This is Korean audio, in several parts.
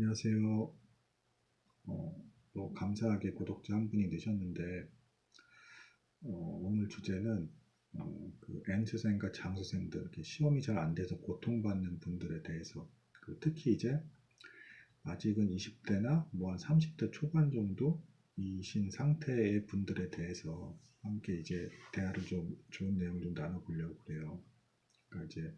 안녕하세요. 어, 또 감사하게 구독자 한 분이 되셨는데 어, 오늘 주제는 어, 그 N수생과 장수생들 이렇게 시험이 잘 안 돼서 고통받는 분들에 대해서 그 특히 이제 아직은 20대나 뭐 한 30대 초반 정도이신 상태의 분들에 대해서 함께 이제 대화를 좀 좋은 내용을 좀 나눠보려고 그래요. 그러니까 이제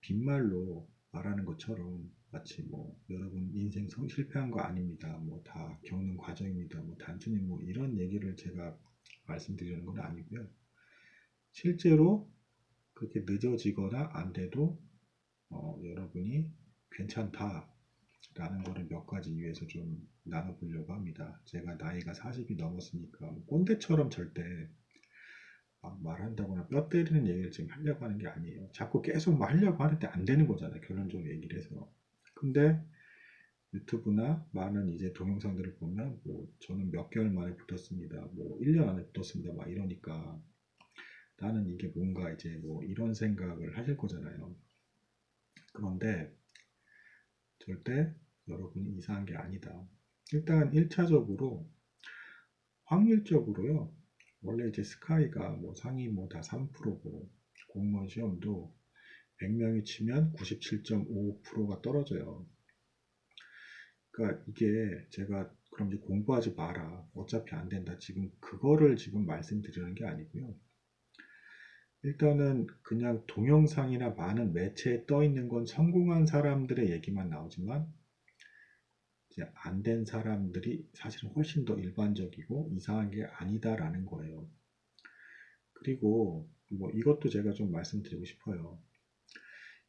빈말로 말하는 것처럼 마치 뭐 여러분 인생 성 실패한 거 아닙니다. 뭐 다 겪는 과정입니다. 뭐 단순히 뭐 이런 얘기를 제가 말씀드리는 건 아니고요. 실제로 그렇게 늦어지거나 안 돼도 어, 여러분이 괜찮다라는 거를 몇 가지 이유에서 좀 나눠보려고 합니다. 제가 나이가 40이 넘었으니까 뭐 꼰대처럼 절대 막 말한다거나 뼈 때리는 얘기를 지금 하려고 하는 게 아니에요. 자꾸 계속 막 하려고 하는데 안 되는 거잖아요. 결론적으로 얘기를 해서. 근데 유튜브나 많은 이제 동영상들을 보면 뭐 저는 몇 개월 만에 붙었습니다. 뭐 1년 안에 붙었습니다. 막 이러니까 나는 이게 뭔가 이제 뭐 이런 생각을 하실 거잖아요. 그런데 절대 여러분이 이상한 게 아니다. 일단 1차적으로 확률적으로요. 원래 이제 스카이가 뭐 상위 뭐 다 3%고 공무원 시험도 100명이 치면 97.5%가 떨어져요. 그러니까 이게 제가 그럼 이제 공부하지 마라. 어차피 안 된다. 지금 그거를 지금 말씀드리는 게 아니고요. 일단은 그냥 동영상이나 많은 매체에 떠 있는 건 성공한 사람들의 얘기만 나오지만 이제 안 된 사람들이 사실은 훨씬 더 일반적이고 이상한 게 아니다라는 거예요. 그리고 뭐 이것도 제가 좀 말씀드리고 싶어요.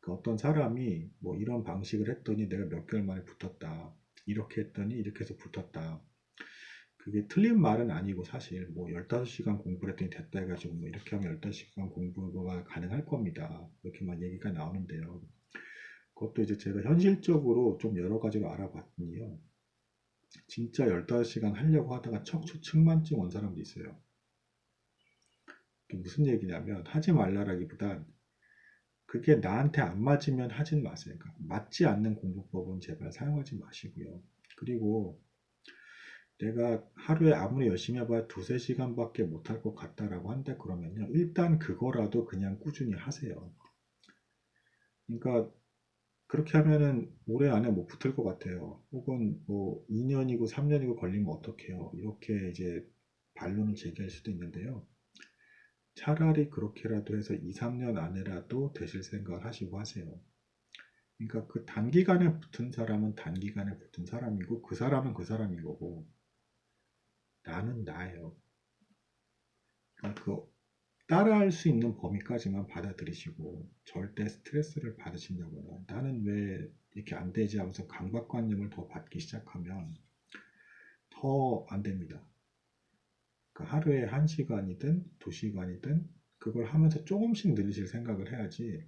그 어떤 사람이 뭐 이런 방식을 했더니 내가 몇 개월 만에 붙었다. 이렇게 했더니 이렇게 해서 붙었다. 그게 틀린 말은 아니고 사실 뭐 15시간 공부를 했더니 됐다 해가지고 뭐 이렇게 하면 15시간 공부가 가능할 겁니다. 이렇게만 얘기가 나오는데요. 그것도 이제 제가 현실적으로 좀 여러 가지로 알아봤더니요. 진짜 15시간 하려고 하다가 척추측만증 온 사람도 있어요. 무슨 얘기냐면 하지 말라라기보단 그게 나한테 안 맞으면 하진 마세요. 그러니까 맞지 않는 공부법은 제발 사용하지 마시고요. 그리고 내가 하루에 아무리 열심히 해봐야 두세 시간밖에 못할 것 같다라고 한다 그러면요. 일단 그거라도 그냥 꾸준히 하세요. 그러니까 그렇게 하면은 올해 안에 못 붙을 것 같아요. 혹은 뭐 2년이고 3년이고 걸리면 어떡해요. 이렇게 이제 반론을 제기할 수도 있는데요. 차라리 그렇게라도 해서 2, 3년 안에라도 되실 생각을 하시고 하세요. 그러니까 그 단기간에 붙은 사람은 단기간에 붙은 사람이고 그 사람은 그 사람인 거고 나는 나예요. 그러니까 그 따라할 수 있는 범위까지만 받아들이시고 절대 스트레스를 받으신다거나 나는 왜 이렇게 안 되지 하면서 강박관념을 더 받기 시작하면 더 안 됩니다. 그러니까 하루에 1시간이든 2시간이든 그걸 하면서 조금씩 늘리실 생각을 해야지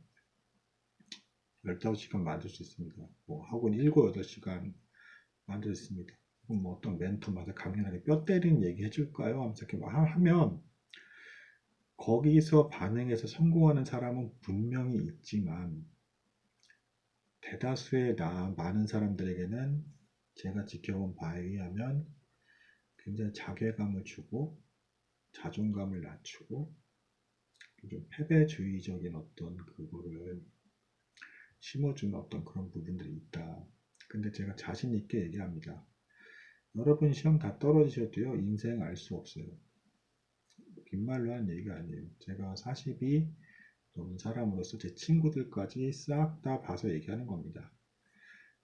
15시간 만들 수 있습니다. 뭐 학원 7, 8시간 만들 수 있습니다. 뭐 어떤 멘토마다 강연하게 뼈 때리는 얘기 해줄까요? 하면서 이렇게 하면 거기서 반응해서 성공하는 사람은 분명히 있지만 대다수의 나, 많은 사람들에게는 제가 지켜본 바에 의하면 굉장히 자괴감을 주고 자존감을 낮추고 좀 패배주의적인 어떤 그거를 심어주는 어떤 그런 부분들이 있다. 근데 제가 자신 있게 얘기합니다. 여러분 시험 다 떨어지셔도요 인생 알 수 없어요. 빈말로 하는 얘기가 아니에요. 제가 40이 넘은 사람으로서 제 친구들까지 싹 다 봐서 얘기하는 겁니다.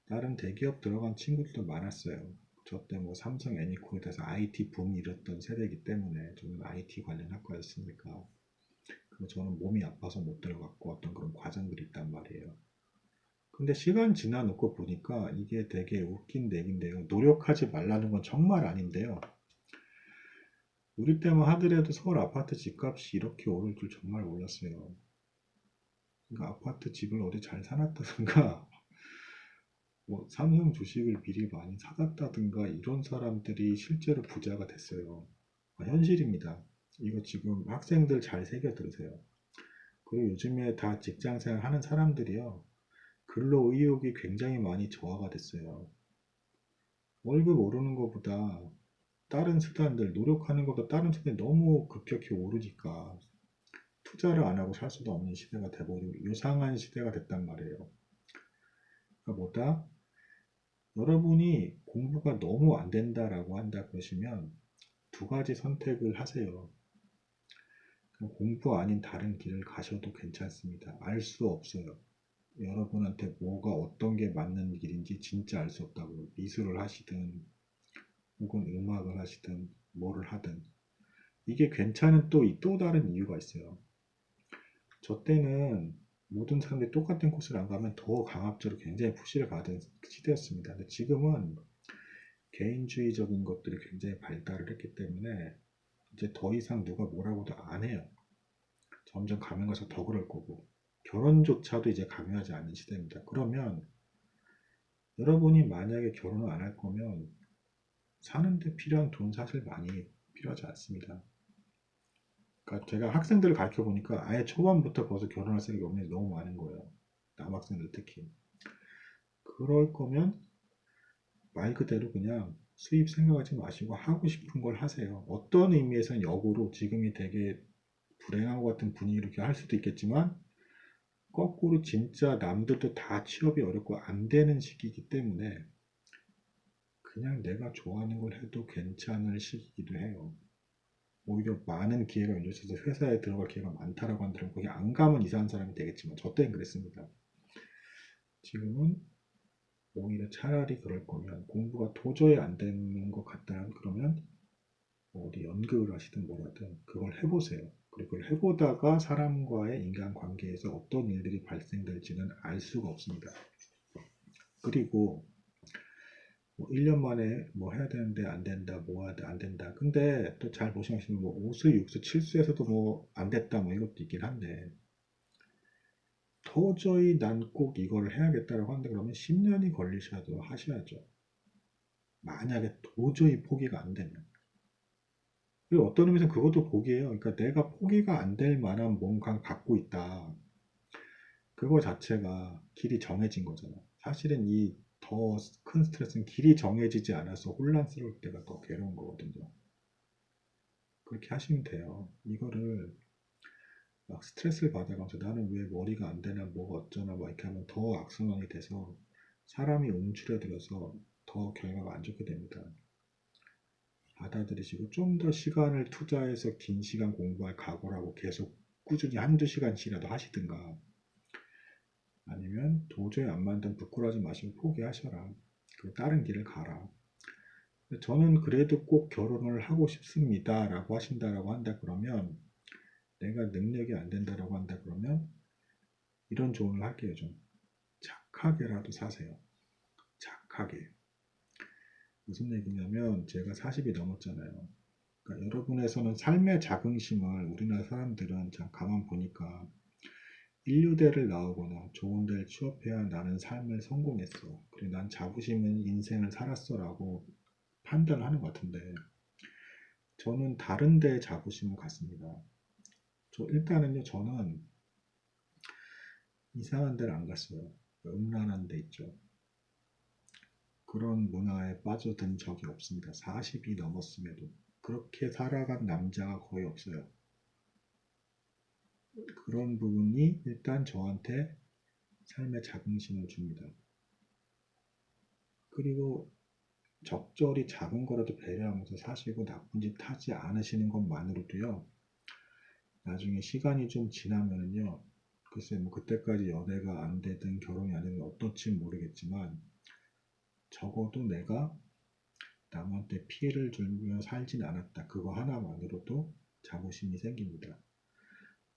다른 대기업 들어간 친구들도 많았어요. 저 때 뭐 삼성 애니코에서 IT 붐이 일었던 세대이기 때문에 저는 IT 관련 학과였으니까 그리고 저는 몸이 아파서 못 들어갔고 어떤 그런 과정들이 있단 말이에요. 근데 시간 지나놓고 보니까 이게 되게 웃긴 얘기인데요. 노력하지 말라는 건 정말 아닌데요. 우리 때만 하더라도 서울 아파트 집값이 이렇게 오를 줄 정말 몰랐어요. 그러니까 아파트 집을 어디 잘 사놨다든가 뭐 삼성 주식을 미리 많이 사갔다든가 이런 사람들이 실제로 부자가 됐어요. 아, 현실입니다. 이거 지금 학생들 잘 새겨 들으세요. 그리고 요즘에 다 직장생활 하는 사람들이요. 근로 의욕이 굉장히 많이 저하가 됐어요. 월급 오르는 것보다 다른 수단들, 노력하는 것보다 다른 수단이 너무 급격히 오르니까 투자를 안 하고 살 수도 없는 시대가 돼버리고 요상한 시대가 됐단 말이에요. 그러니까 뭐다? 여러분이 공부가 너무 안 된다라고 한다 그러시면 두 가지 선택을 하세요. 공부 아닌 다른 길을 가셔도 괜찮습니다. 알 수 없어요. 여러분한테 뭐가 어떤 게 맞는 길인지 진짜 알 수 없다고요. 미술을 하시든 혹은 음악을 하시든 뭐를 하든 이게 괜찮은 또 또 다른 이유가 있어요. 저 때는 모든 사람들이 똑같은 코스를 안 가면 더 강압적으로 굉장히 푸시를 받은 시대였습니다. 근데 지금은 개인주의적인 것들이 굉장히 발달을 했기 때문에 이제 더 이상 누가 뭐라고도 안 해요. 점점 가면 가서 더 그럴 거고 결혼조차도 이제 강요하지 않는 시대입니다. 그러면 여러분이 만약에 결혼을 안 할 거면 사는데 필요한 돈 사실 많이 필요하지 않습니다. 그러니까 제가 학생들을 가르쳐 보니까 아예 초반부터 벌써 결혼할 생각이 없는 게 너무 많은 거예요. 남학생들 특히. 그럴 거면 말 그대로 그냥 수입 생각하지 마시고 하고 싶은 걸 하세요. 어떤 의미에서는 역으로 지금이 되게 불행한 것 같은 분위기로 이렇게 할 수도 있겠지만 거꾸로 진짜 남들도 다 취업이 어렵고 안 되는 시기이기 때문에 그냥 내가 좋아하는 걸 해도 괜찮을 시기이기도 해요. 오히려 많은 기회가 열려있어서 회사에 들어갈 기회가 많다라고 한다면 거기 안 가면 이상한 사람이 되겠지만 저 때는 그랬습니다. 지금은 오히려 차라리 그럴 거면 공부가 도저히 안 되는 것 같다 그러면 뭐 어디 연극을 하시든 뭐라든 그걸 해보세요. 그리고 그걸 해보다가 사람과의 인간 관계에서 어떤 일들이 발생될지는 알 수가 없습니다. 그리고 뭐 1년 만에 뭐 해야 되는데 안 된다, 뭐 해야 돼, 안 된다. 근데 또 잘 보시면 뭐 5수, 6수, 7수에서도 뭐 안 됐다, 뭐 이것도 있긴 한데 도저히 난 꼭 이걸 해야겠다라고 하는데 그러면 10년이 걸리셔도 하셔야죠. 만약에 도저히 포기가 안 되면. 그리고 어떤 의미에서 그것도 포기예요. 그러니까 내가 포기가 안 될 만한 뭔가 갖고 있다. 그거 자체가 길이 정해진 거잖아. 사실은 이 더 큰 스트레스는 길이 정해지지 않아서 혼란스러울 때가 더 괴로운 거거든요. 그렇게 하시면 돼요. 이거를 막 스트레스를 받아가면서 나는 왜 머리가 안 되나 뭐가 어쩌나 막 이렇게 하면 더 악순환이 돼서 사람이 움츠려들어서 더 결과가 안 좋게 됩니다. 받아들이시고 좀 더 시간을 투자해서 긴 시간 공부할 각오라고 계속 꾸준히 한두 시간씩이라도 하시든가 도저히 안 만든 부끄러워하지 마시고 포기하셔라. 그 다른 길을 가라. 저는 그래도 꼭 결혼을 하고 싶습니다. 라고 하신다라고 한다 그러면 내가 능력이 안 된다라고 한다 그러면 이런 조언을 할게요. 좀 착하게라도 사세요. 착하게. 무슨 얘기냐면 제가 40이 넘었잖아요. 그러니까 여러분에서는 삶의 자긍심을 우리나라 사람들은 참 가만 보니까 인류대를 나오거나 좋은 데를 취업해야 나는 삶을 성공했어. 그리고 난 자부심은 인생을 살았어 라고 판단을 하는 것 같은데 저는 다른 데에 자부심을 갖습니다. 저 일단은요 저는 이상한 데를 안 갔어요. 음란한 데 있죠. 그런 문화에 빠져든 적이 없습니다. 40이 넘었음에도 그렇게 살아간 남자가 거의 없어요. 그런 부분이 일단 저한테 삶의 자긍심을 줍니다. 그리고 적절히 작은 거라도 배려하면서 사시고 나쁜 짓 하지 않으시는 것만으로도요. 나중에 시간이 좀 지나면요. 글쎄 뭐 그때까지 연애가 안 되든 결혼이 안 되든 어떨지 모르겠지만 적어도 내가 남한테 피해를 주며 살진 않았다. 그거 하나만으로도 자부심이 생깁니다.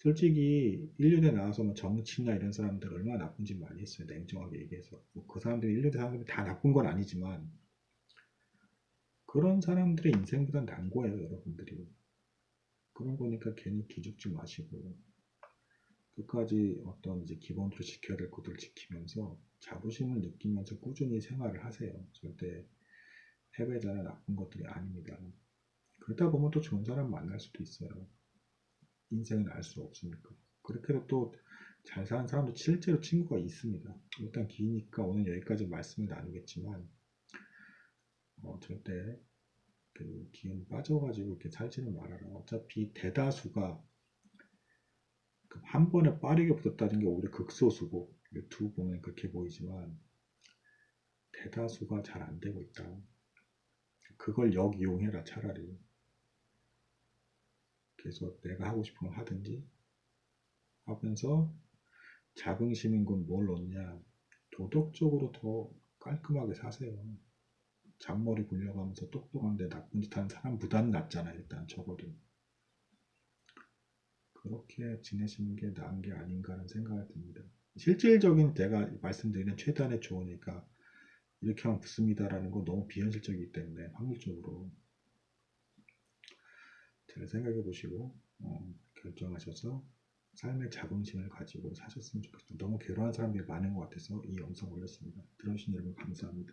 솔직히 1년에 나와서 뭐 정치나 이런 사람들 얼마나 나쁜지 많이 했어요. 냉정하게 얘기해서. 뭐 그 사람들이 1년에 사람들이 다 나쁜 건 아니지만 그런 사람들의 인생보다 난 거예요, 여러분들이. 그런 거니까 괜히 기죽지 마시고 끝까지 어떤 이제 기본으로 지켜야 될 것들을 지키면서 자부심을 느끼면서 꾸준히 생활을 하세요. 절대 패배자나 나쁜 것들이 아닙니다. 그러다 보면 또 좋은 사람 만날 수도 있어요. 인생은 알수 없으니까. 그렇게 해도 또 잘 사는 사람도 실제로 친구가 있습니다. 일단 기니까 오늘 여기까지 말씀을 나누겠지만 어, 절대 그 기운 빠져가지고 이렇게 살지는 말아라. 어차피 대다수가 그한 번에 빠르게 붙었다는 게 오히려 극소수고 유튜브 보면 그렇게 보이지만 대다수가 잘 안 되고 있다. 그걸 역이용해라 차라리. 그래서 내가 하고 싶은 걸 하든지 하면서 자긍심인 건 뭘 얻냐? 도덕적으로 더 깔끔하게 사세요. 잔머리 굴려가면서 똑똑한데 나쁜 짓 하는 사람보다는 낫잖아 일단 적어도. 그렇게 지내시는 게 나은 게 아닌가 하는 생각이 듭니다. 실질적인 제가 말씀드리는 최단의 조언이니까 이렇게 하면 붙습니다라는 건 너무 비현실적이기 때문에 확률적으로 잘 생각해 보시고 어, 결정하셔서 삶의 자긍심을 가지고 사셨으면 좋겠습니다. 너무 괴로운 사람들이 많은 것 같아서 이 영상 올렸습니다. 들어주신 여러분 감사합니다.